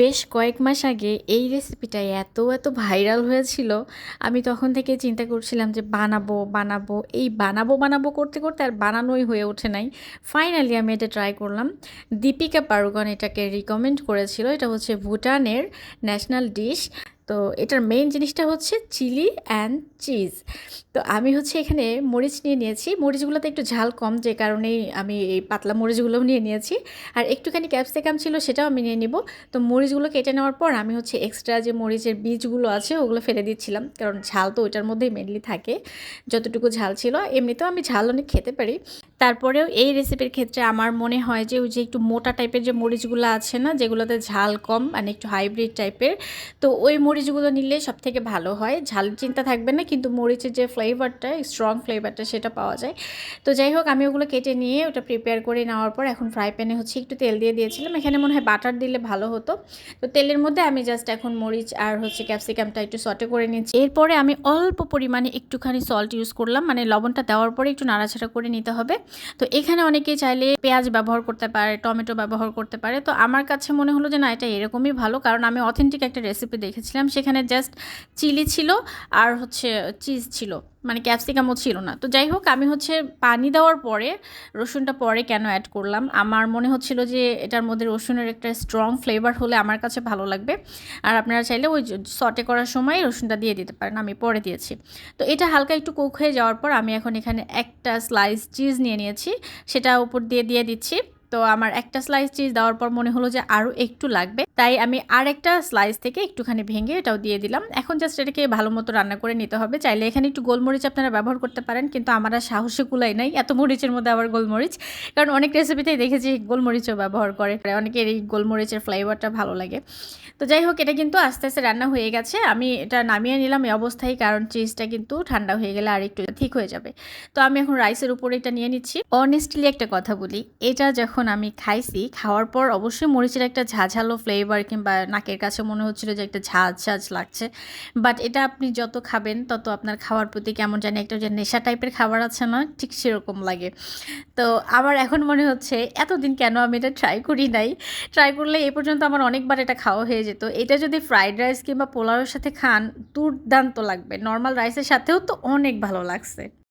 বেশ কয়েক মাস আগে এই রেসিপিটা এত এত ভাইরাল হয়েছিল, আমি তখন থেকে চিন্তা করছিলাম যে বানাবো বানাবো, এই বানাবো বানাবো করতে করতে আর বানানোই হয়ে ওঠে নাই। ফাইনালি আমি এটা ট্রাই করলাম। দীপিকা পারুগন এটাকে রিকমেন্ড করেছিল, এটা হচ্ছে ভুটানের ন্যাশনাল ডিশ তো এটার মেইন জিনিসটা হচ্ছে চিলি অ্যান্ড চিজ তো আমি হচ্ছে এখানে মরিচ নিয়ে নিয়েছি। মরিচগুলোতে একটু ঝাল কম, যে কারণেই আমি এই পাতলা মরিচগুলোও নিয়ে নিয়েছি। আর একটুখানি ক্যাপসিকাম ছিল সেটাও আমি নিয়ে নিব। তো মরিচগুলো কেটে নেওয়ার পর আমি হচ্ছে এক্সট্রা যে মরিচের বীজগুলো আছে, ওগুলো ফেলে দিচ্ছিলাম। কারণ ঝাল তো ওইটার মধ্যেই মেনলি থাকে। যতটুকু ঝাল ছিল, এমনিতেও আমি ঝাল অনেক খেতে পারি। তারপরেও এই রেসিপির ক্ষেত্রে আমার মনে হয় যে ওই যে একটু মোটা টাইপের যে মরিচগুলো আছে না, যেগুলোতে ঝাল কম মানে একটু হাইব্রিড টাইপের তো ওই মরিচগুলো নিলে সব থেকে ভালো হয়। ঝাল চিন্তা থাকবে না, কিন্তু মরিচের যে ফ্লেভারটা স্ট্রং ফ্লেভারটা সেটা পাওয়া যায়। তো যাই হোক, আমি ওগুলো কেটে নিয়ে ওটা প্রিপেয়ার করে নেওয়ার পর এখন ফ্রাই প্যানে হচ্ছে একটু তেল দিয়ে দিয়েছিলাম। এখানে মনে হয় বাটার দিলে ভালো হতো। তো তেলের মধ্যে আমি জাস্ট এখন মরিচ আর হচ্ছে ক্যাপসিকামটা একটু সটে করে নিয়েছি। এরপরে আমি অল্প পরিমাণে একটুখানি সল্ট ইউজ করলাম। মানে লবণটা দেওয়ার পরে একটু নাড়াচাড়া করে নিতে হবে। তো এখানে অনেকেই চাইলে পেঁয়াজ ব্যবহার করতে পারে, টমেটো ব্যবহার করতে পারে। তো আমার কাছে মনে হলো যে, না, এটা এরকমই ভালো। কারণ আমি অথেন্টিক একটা রেসিপি দেখেছিলাম সেখানে জাস্ট চিলি ছিল আর হচ্ছে চিজ ছিল। মানে ক্যাপসিকামও ছিল না। তো যাই হোক, আমি হচ্ছে পানি দেওয়ার পরে রসুনটা পরে কেন অ্যাড করলাম? আমার মনে হচ্ছিল যে এটার মধ্যে রসুনের একটা স্ট্রং ফ্লেভার হলে আমার কাছে ভালো লাগবে। আর আপনারা চাইলে ওই সটে করার সময় রসুনটা দিয়ে দিতে পারেন, আমি পরে দিয়েছি। তো এটা হালকা একটু কুক হয়ে যাওয়ার পর আমি এখন এখানে একটা স্লাইস চিজ নিয়ে নিয়েছি। সেটা উপর দিয়ে দিয়ে দিচ্ছি। তো আমার একটা স্লাইস চিজ দেওয়ার পর মনে হলো যে আরও একটু লাগবে। তাই আমি আর একটা স্লাইস থেকে একটুখানি ভেঙে এটাও দিয়ে দিলাম। এখন জাস্ট এটাকে ভালো মতো রান্না করে নিতে হবে। চাইলে এখানে একটু গোলমরিচ আপনারা ব্যবহার করতে পারেন, কিন্তু আমার আর সাহসে কুলাই নাই এত মরিচের মধ্যে আবার গোলমরিচ। কারণ অনেক রেসিপিতেই দেখেছি গোলমরিচও ব্যবহার করে। অনেকের এই গোলমরিচের ফ্লেভারটা ভালো লাগে। তো যাই হোক, এটা কিন্তু আস্তে আস্তে রান্না হয়ে গেছে। আমি এটা নামিয়ে নিলাম এই অবস্থায়, কারণ চিজটা কিন্তু ঠান্ডা হয়ে গেলে আর একটু ঠিক হয়ে যাবে। তো আমি এখন রাইসের উপরে এটা নিয়ে নিচ্ছি। অনেস্টলি একটা কথা বলি, এটা যখন আমি খাইছি, খাওয়ার পর অবশ্যই মরিচের একটা ঝাঝালো ফ্লেভার কিংবা নাকের কাছে মনে হচ্ছিল যে একটা ঝাঁঝ ঝাঁঝ লাগছে। বাট এটা আপনি যত খাবেন, তত আপনার খাওয়ার প্রতি কেমন জানি একটা যে নেশা টাইপের খাবার আছে না, ঠিক সেরকম লাগে। তো আমার এখন মনে হচ্ছে, এতদিন কেন আমি এটা ট্রাই করি নাই? ট্রাই করলে এ পর্যন্ত আমার অনেকবার এটা খাওয়া হয়ে যেত। এটা যদি ফ্রাইড রাইস কিংবা পোলাওয়ের সাথে খান, দুর্দান্ত লাগবে। নর্মাল রাইসের সাথেও তো অনেক ভালো লাগছে।